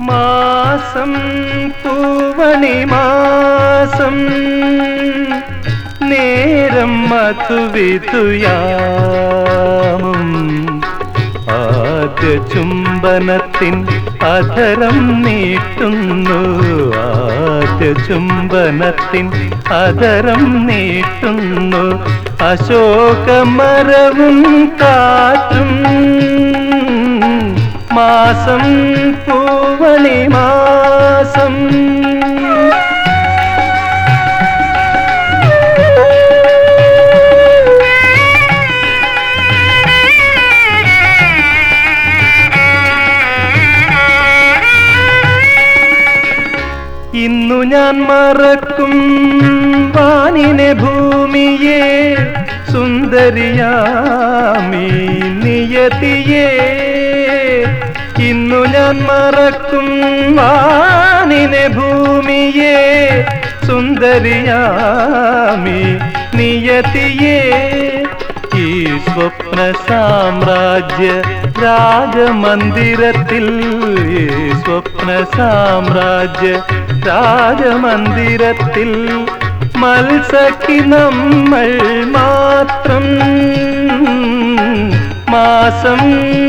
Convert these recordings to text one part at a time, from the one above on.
മാസം തൂവണി മാസം. നേരം മധുവിതുയാമം. ആദ്യ ചുംബനത്തിൻ അധരം നീട്ടുന്നു. ആദ്യ ചുംബനത്തിൻ അധരം നീട്ടുന്നു. അശോകമരവും കാറ്റും. മാസം പൂവണി മാസം. ഇന്നു ഞാൻ മറക്കും വാനിനെ ഭൂമിയെ സുന്ദരിയാമീ നിയതിയെ. ഇന്നു ഞാൻ മറക്കും വാനിനെ ഭൂമിയെ. സുന്ദരിയാമി നിയതിയെ. ഈ സ്വപ്ന സാമ്രാജ്യ രാജമന്ദിരത്തിൽ ഈ സ്വപ്ന സാമ്രാജ്യ രാജമന്ദിരത്തിൽ മത്സക്കി നമ്മൾ മാത്രം മാസം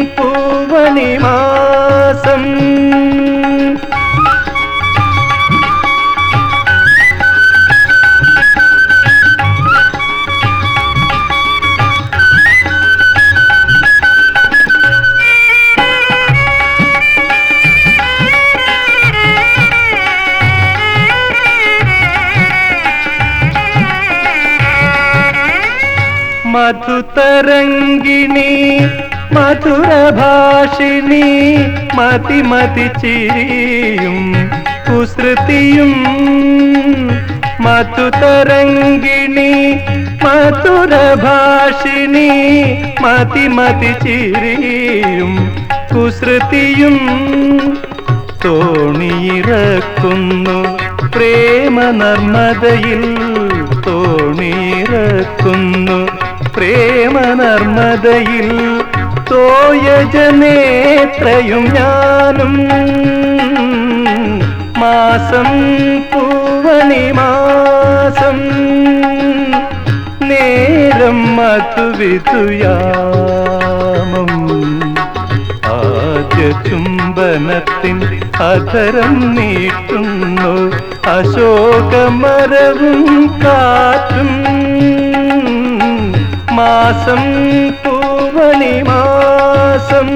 മധുതരംഗിണി മധുരഭാഷിണി മതിമതി മതി ചിരിയും കുസൃതിയും. മധുതരംഗിണി മധുരഭാഷിണി മതിമതി മതി ചിരിയും കുസൃതിയും. തോണിയിറക്കുന്നു പ്രേമ നർമ്മതയിൽ തോണിയിറക്കുന്നു പ്രേമ നർമ്മതയിൽ തോയജനേത്രയും ഞാനും. മാസം പൂവണി മാസം നേരം മധുവിതുയാമം. ആദ്യ ചുംബനത്തിൻ അധരം നീട്ടുന്നു. അശോകമരവും കാറ്റും മാസം പൂവണി മാസം